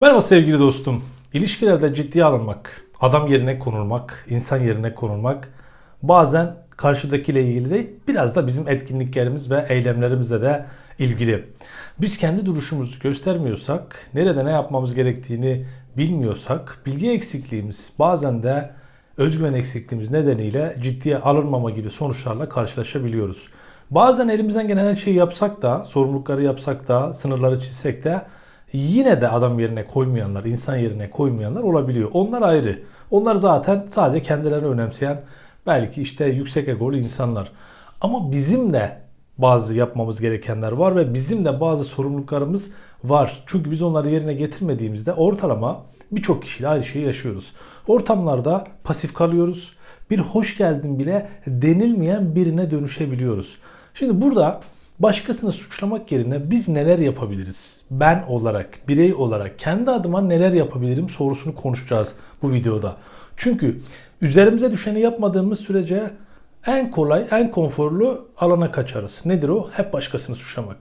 Merhaba sevgili dostum. İlişkilerde ciddiye alınmak, adam yerine konulmak, insan yerine konulmak bazen karşıdakiyle ilgili de biraz da bizim etkinliklerimiz ve eylemlerimizle de ilgili. Biz kendi duruşumuzu göstermiyorsak, nerede ne yapmamız gerektiğini bilmiyorsak, bilgi eksikliğimiz bazen de özgüven eksikliğimiz nedeniyle ciddiye alınmama gibi sonuçlarla karşılaşabiliyoruz. Bazen elimizden gelen her şeyi yapsak da, sorumlulukları yapsak da, sınırları çizsek de yine de adam yerine koymayanlar, insan yerine koymayanlar olabiliyor. Onlar ayrı. Onlar zaten sadece kendilerini önemseyen belki işte yüksek egolu insanlar. Ama bizim de bazı yapmamız gerekenler var ve bizim de bazı sorumluluklarımız var. Çünkü biz onları yerine getirmediğimizde ortalama birçok kişiyle aynı şeyi yaşıyoruz. Ortamlarda pasif kalıyoruz. Bir hoş geldin bile denilmeyen birine dönüşebiliyoruz. Şimdi burada başkasını suçlamak yerine biz neler yapabiliriz? Ben olarak, birey olarak kendi adıma neler yapabilirim sorusunu konuşacağız bu videoda. Çünkü üzerimize düşeni yapmadığımız sürece en kolay, en konforlu alana kaçarız. Nedir o? Hep başkasını suçlamak.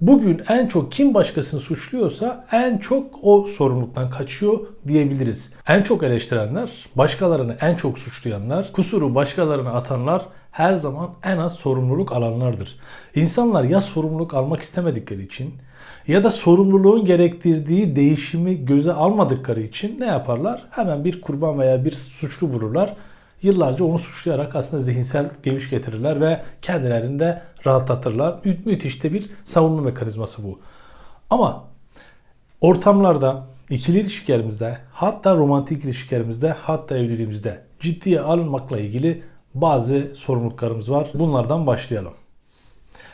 Bugün en çok kim başkasını suçluyorsa en çok o sorumluluktan kaçıyor diyebiliriz. En çok eleştirenler, başkalarını en çok suçlayanlar, kusuru başkalarına atanlar her zaman en az sorumluluk alanlardır. İnsanlar ya sorumluluk almak istemedikleri için ya da sorumluluğun gerektirdiği değişimi göze almadıkları için ne yaparlar? Hemen bir kurban veya bir suçlu bulurlar. Yıllarca onu suçlayarak aslında zihinsel geviş getirirler ve kendilerini de rahatlatırlar. Mü- müthiş de bir savunma mekanizması bu. Ama ortamlarda, ikili ilişkilerimizde, hatta romantik ilişkilerimizde, hatta evliliğimizde ciddiye alınmakla ilgili bazı sorumluluklarımız var. Bunlardan başlayalım.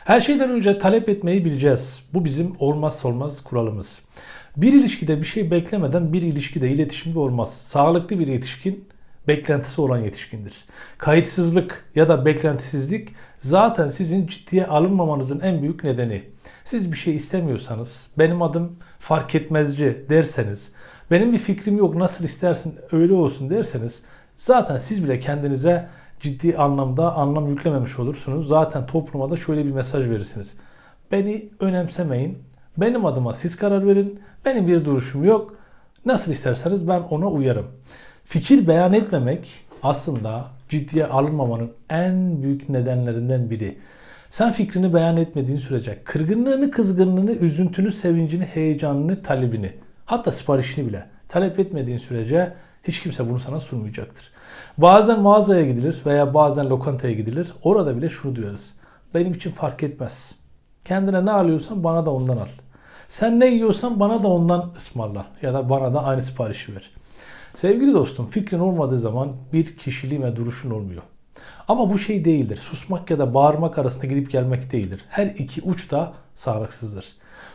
Her şeyden önce talep etmeyi bileceğiz. Bu bizim olmazsa olmaz kuralımız. Bir ilişkide bir şey beklemeden bir ilişkide iletişimde olmaz. Sağlıklı bir yetişkin beklentisi olan yetişkindir. Kayıtsızlık ya da beklentisizlik zaten sizin ciddiye alınmamanızın en büyük nedeni. Siz bir şey istemiyorsanız, benim adım fark etmezci derseniz, benim bir fikrim yok nasıl istersin öyle olsun derseniz zaten siz bile kendinize ciddi anlamda anlam yüklememiş olursunuz. Zaten topluma da şöyle bir mesaj verirsiniz. Beni önemsemeyin. Benim adıma siz karar verin. Benim bir duruşum yok. Nasıl isterseniz ben ona uyarım. Fikir beyan etmemek aslında ciddiye alınmamanın en büyük nedenlerinden biri. Sen fikrini beyan etmediğin sürece kırgınlığını, kızgınlığını, üzüntünü, sevincini, heyecanını, talebini hatta siparişini bile talep etmediğin sürece hiç kimse bunu sana sunmayacaktır. Bazen mağazaya gidilir veya bazen lokantaya gidilir. Orada bile şunu duyarız. Benim için fark etmez. Kendine ne alıyorsan bana da ondan al. Sen ne yiyorsan bana da ondan ısmarla ya da bana da aynı siparişi ver. Sevgili dostum fikrin olmadığı zaman bir kişiliğin ve duruşun olmuyor. Ama bu şey değildir. Susmak ya da bağırmak arasında gidip gelmek değildir. Her iki uç da sağlıksızdır.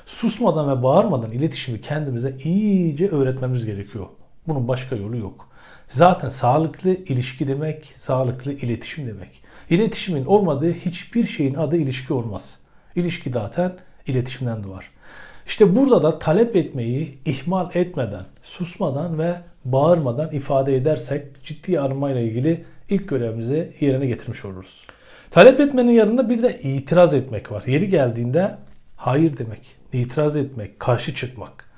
Susmadan ve bağırmadan iletişimi kendimize iyice öğretmemiz gerekiyor. Bunun başka yolu yok. Zaten sağlıklı ilişki demek, sağlıklı iletişim demek. İletişimin olmadığı hiçbir şeyin adı ilişki olmaz. İlişki zaten iletişimden doğar. İşte burada da talep etmeyi ihmal etmeden, susmadan ve bağırmadan ifade edersek ciddi alınmayla ilgili ilk görevimizi yerine getirmiş oluruz. Talep etmenin yanında bir de itiraz etmek var. Yeri geldiğinde hayır demek, itiraz etmek, karşı çıkmak.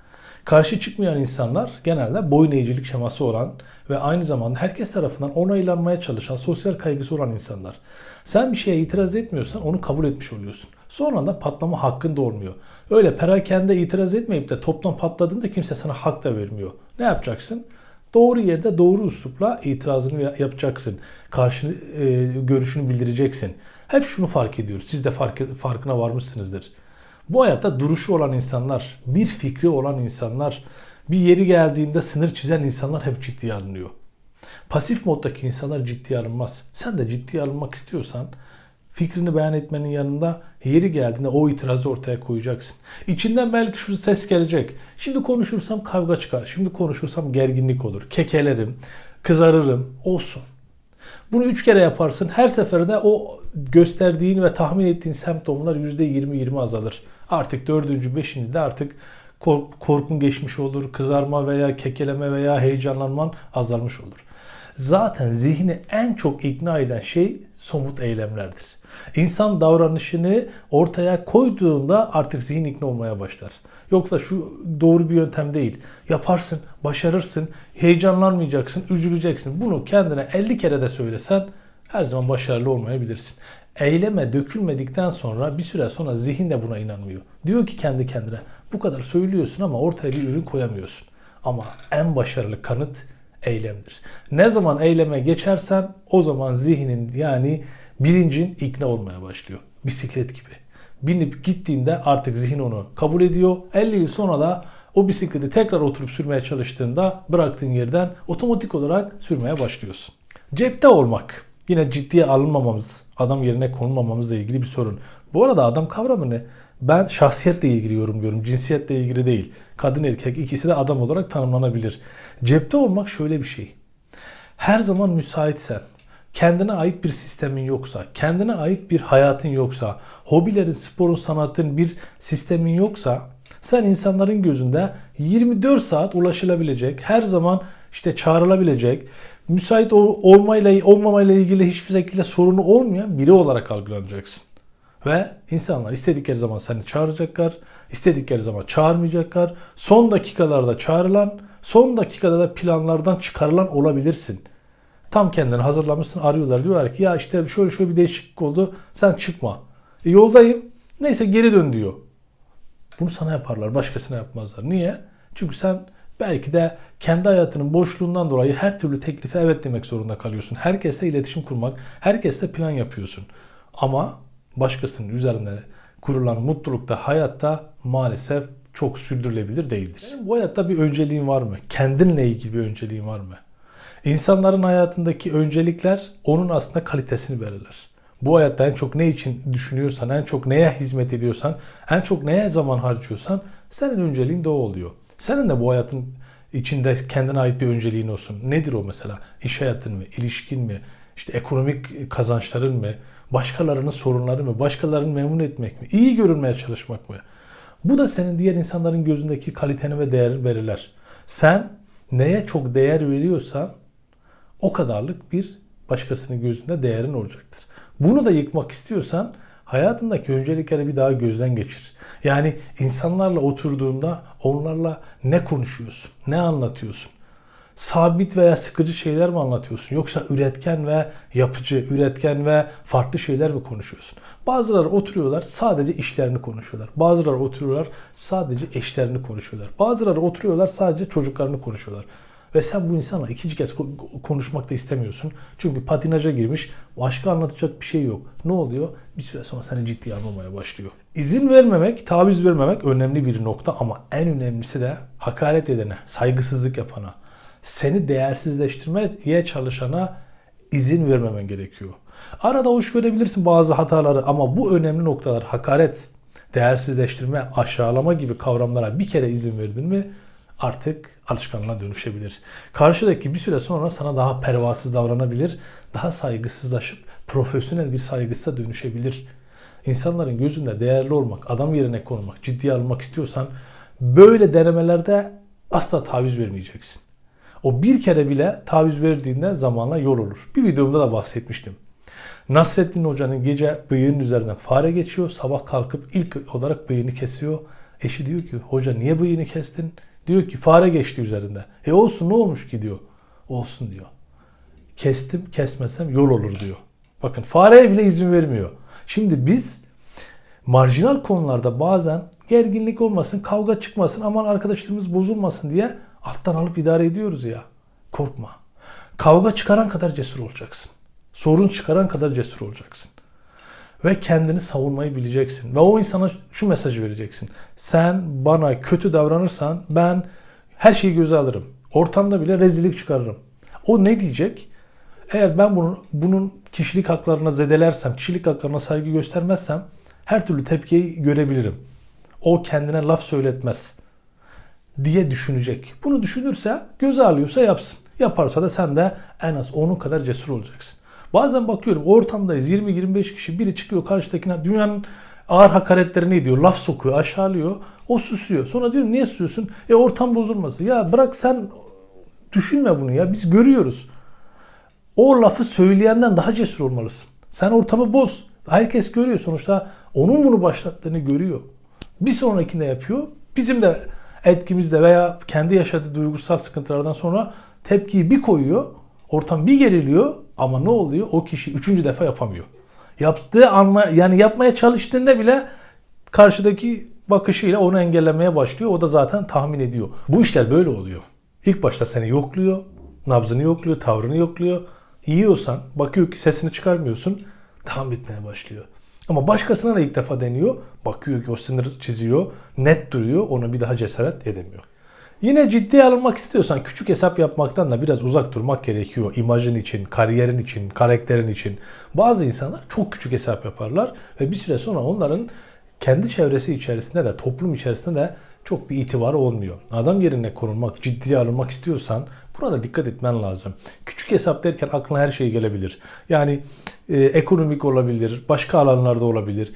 Karşı çıkmayan insanlar genelde boyun eğicilik şeması olan ve aynı zamanda herkes tarafından onaylanmaya çalışan, sosyal kaygısı olan insanlar. Sen bir şeye itiraz etmiyorsan onu kabul etmiş oluyorsun. Sonra da patlama hakkın da. Öyle perakende itiraz etmeyip de toptan patladığında kimse sana hak da vermiyor. Ne yapacaksın? Doğru yerde doğru üslupla itirazını yapacaksın. Karşı e, görüşünü bildireceksin. Hep şunu fark ediyoruz. Siz de fark, farkına varmışsınızdır. Bu hayatta duruşu olan insanlar, bir fikri olan insanlar, bir yeri geldiğinde sınır çizen insanlar hep ciddiye alınıyor. Pasif moddaki insanlar ciddiye alınmaz. Sen de ciddiye alınmak istiyorsan fikrini beyan etmenin yanında yeri geldiğinde o itirazı ortaya koyacaksın. İçinden belki şu ses gelecek. Şimdi konuşursam kavga çıkar. Şimdi konuşursam gerginlik olur. Kekelerim, kızarırım. Olsun. Bunu üç kere yaparsın. Her seferinde o gösterdiğin ve tahmin ettiğin semptomlar %20-20 azalır. Artık dördüncü, beşinci de artık korkun geçmiş olur. Kızarma veya kekeleme veya heyecanlanman azalmış olur. Zaten zihni en çok ikna eden şey somut eylemlerdir. İnsan davranışını ortaya koyduğunda artık zihin ikna olmaya başlar. Yoksa şu doğru bir yöntem değil. Yaparsın, başarırsın, heyecanlanmayacaksın, üzüleceksin. Bunu kendine 50 kere de söylesen her zaman başarılı olmayabilirsin. Eyleme dökülmedikten sonra bir süre sonra zihin de buna inanmıyor. Diyor ki kendi kendine bu kadar söylüyorsun ama ortaya bir ürün koyamıyorsun. Ama en başarılı kanıt eylemdir. Ne zaman eyleme geçersen o zaman zihnin yani bilincin ikna olmaya başlıyor. Bisiklet gibi. Binip gittiğinde artık zihin onu kabul ediyor. 50 yıl sonra da o bisikleti tekrar oturup sürmeye çalıştığında bıraktığın yerden otomatik olarak sürmeye başlıyorsun. Cepte olmak. Yine ciddiye alınmamamız, adam yerine konulmamamızla ilgili bir sorun. Bu arada adam kavramı ne? Ben şahsiyetle ilgili yorumluyorum, cinsiyetle ilgili değil. Kadın erkek ikisi de adam olarak tanımlanabilir. Cepte olmak şöyle bir şey. Her zaman müsaitsen, kendine ait bir sistemin yoksa, kendine ait bir hayatın yoksa, hobilerin, sporun, sanatın bir sistemin yoksa sen insanların gözünde 24 saat ulaşılabilecek, her zaman işte çağrılabilecek, müsait ol- olmayla olmamayla ilgili hiçbir şekilde sorunu olmayan biri olarak algılanacaksın. Ve insanlar istedikleri zaman seni çağıracaklar, istedikleri zaman çağırmayacaklar. Son dakikalarda çağrılan, son dakikada da planlardan çıkarılan olabilirsin. Tam kendini hazırlamışsın arıyorlar diyorlar ki ya işte şöyle şöyle bir değişiklik oldu sen çıkma. E, yoldayım neyse geri dön diyor. Bunu sana yaparlar başkasına yapmazlar. Niye? Çünkü sen belki de kendi hayatının boşluğundan dolayı her türlü teklife evet demek zorunda kalıyorsun. Herkesle iletişim kurmak, herkesle plan yapıyorsun. Ama başkasının üzerine kurulan mutlulukta hayatta maalesef çok sürdürülebilir değildir. Bu hayatta bir önceliğin var mı? Kendinle ilgili bir önceliğin var mı? İnsanların hayatındaki öncelikler onun aslında kalitesini belirler. Bu hayatta en çok ne için düşünüyorsan, en çok neye hizmet ediyorsan, en çok neye zaman harcıyorsan senin önceliğin de o oluyor. Senin de bu hayatın içinde kendine ait bir önceliğin olsun. Nedir o mesela? İş hayatın mı? ilişkin mi? İşte ekonomik kazançların mı? Başkalarının sorunları mı? Başkalarını memnun etmek mi? İyi görünmeye çalışmak mı? Bu da senin diğer insanların gözündeki kaliteni ve değerini belirler. Sen neye çok değer veriyorsan o kadarlık bir başkasının gözünde değerin olacaktır. Bunu da yıkmak istiyorsan hayatındaki öncelikleri bir daha gözden geçir. Yani insanlarla oturduğunda onlarla ne konuşuyorsun, ne anlatıyorsun? Sabit veya sıkıcı şeyler mi anlatıyorsun? Yoksa üretken ve yapıcı, üretken ve farklı şeyler mi konuşuyorsun? Bazıları oturuyorlar sadece işlerini konuşuyorlar. Bazıları oturuyorlar sadece eşlerini konuşuyorlar. Bazıları oturuyorlar sadece çocuklarını konuşuyorlar. Ve sen bu insanla ikinci kez ko- konuşmak da istemiyorsun. Çünkü patinaja girmiş, başka anlatacak bir şey yok. Ne oluyor? Bir süre sonra seni ciddiye almamaya başlıyor. İzin vermemek, taviz vermemek önemli bir nokta ama en önemlisi de hakaret edene, saygısızlık yapana, seni değersizleştirmeye çalışana izin vermemen gerekiyor. Arada hoş görebilirsin bazı hataları ama bu önemli noktalar hakaret, değersizleştirme, aşağılama gibi kavramlara bir kere izin verdin mi artık alışkanlığa dönüşebilir. Karşıdaki bir süre sonra sana daha pervasız davranabilir, daha saygısızlaşıp profesyonel bir saygısıza dönüşebilir. İnsanların gözünde değerli olmak, adam yerine konmak, ciddiye almak istiyorsan böyle denemelerde asla taviz vermeyeceksin. O bir kere bile taviz verdiğinde zamanla yol olur. Bir videomda da bahsetmiştim. Nasrettin Hoca'nın gece bıyığının üzerinden fare geçiyor. Sabah kalkıp ilk olarak bıyığını kesiyor. Eşi diyor ki hoca niye bıyığını kestin? Diyor ki fare geçti üzerinde. E olsun ne olmuş ki diyor. Olsun diyor. Kestim kesmesem yol olur diyor. Bakın fareye bile izin vermiyor. Şimdi biz marjinal konularda bazen gerginlik olmasın, kavga çıkmasın, aman arkadaşlarımız bozulmasın diye alttan alıp idare ediyoruz ya. Korkma. Kavga çıkaran kadar cesur olacaksın. Sorun çıkaran kadar cesur olacaksın. Ve kendini savunmayı bileceksin. Ve o insana şu mesajı vereceksin. Sen bana kötü davranırsan ben her şeyi göze alırım. Ortamda bile rezillik çıkarırım. O ne diyecek? Eğer ben bunun, bunun kişilik haklarına zedelersem, kişilik haklarına saygı göstermezsem her türlü tepkiyi görebilirim. O kendine laf söyletmez diye düşünecek. Bunu düşünürse, göze alıyorsa yapsın. Yaparsa da sen de en az onun kadar cesur olacaksın. Bazen bakıyorum ortamdayız 20-25 kişi biri çıkıyor karşıdakine dünyanın ağır hakaretlerini ediyor. Laf sokuyor, aşağılıyor. O susuyor. Sonra diyorum niye susuyorsun? E ortam bozulmasın. Ya bırak sen düşünme bunu ya. Biz görüyoruz. o lafı söyleyenden daha cesur olmalısın. Sen ortamı boz. Herkes görüyor sonuçta. Onun bunu başlattığını görüyor. Bir sonrakinde yapıyor. Bizim de etkimizde veya kendi yaşadığı duygusal sıkıntılardan sonra tepkiyi bir koyuyor. Ortam bir geriliyor ama ne oluyor? O kişi üçüncü defa yapamıyor. Yaptığı anla yani yapmaya çalıştığında bile karşıdaki bakışıyla onu engellemeye başlıyor. O da zaten tahmin ediyor. Bu işler böyle oluyor. İlk başta seni yokluyor. Nabzını yokluyor, tavrını yokluyor. Yiyorsan, bakıyor ki sesini çıkarmıyorsun. Devam etmeye başlıyor. Ama başkasına da ilk defa deniyor. Bakıyor ki o sınır çiziyor. Net duruyor. Ona bir daha cesaret edemiyor. Yine ciddiye alınmak istiyorsan küçük hesap yapmaktan da biraz uzak durmak gerekiyor. İmajın için, kariyerin için, karakterin için. Bazı insanlar çok küçük hesap yaparlar ve bir süre sonra onların kendi çevresi içerisinde de toplum içerisinde de çok bir itibarı olmuyor. Adam yerine konulmak, ciddiye alınmak istiyorsan buna da dikkat etmen lazım. Küçük hesap derken aklına her şey gelebilir. Yani e, ekonomik olabilir, başka alanlarda olabilir.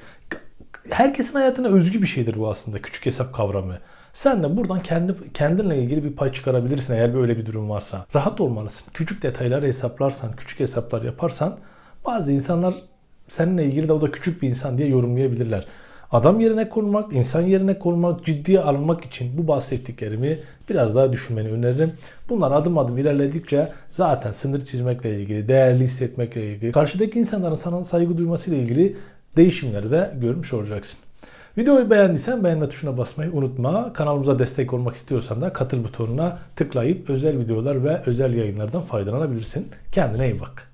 Herkesin hayatına özgü bir şeydir bu aslında küçük hesap kavramı. Sen de buradan kendi kendinle ilgili bir pay çıkarabilirsin eğer böyle bir durum varsa. Rahat olmalısın. Küçük detayları hesaplarsan, küçük hesaplar yaparsan bazı insanlar seninle ilgili de o da küçük bir insan diye yorumlayabilirler. Adam yerine konmak, insan yerine konmak, ciddiye alınmak için bu bahsettiklerimi biraz daha düşünmeni öneririm. Bunlar adım adım ilerledikçe zaten sınır çizmekle ilgili, değerli hissetmekle ilgili, karşıdaki insanların sana saygı duymasıyla ilgili değişimleri de görmüş olacaksın. Videoyu beğendiysen beğenme tuşuna basmayı unutma. Kanalımıza destek olmak istiyorsan da katıl butonuna tıklayıp özel videolar ve özel yayınlardan faydalanabilirsin. Kendine iyi bak.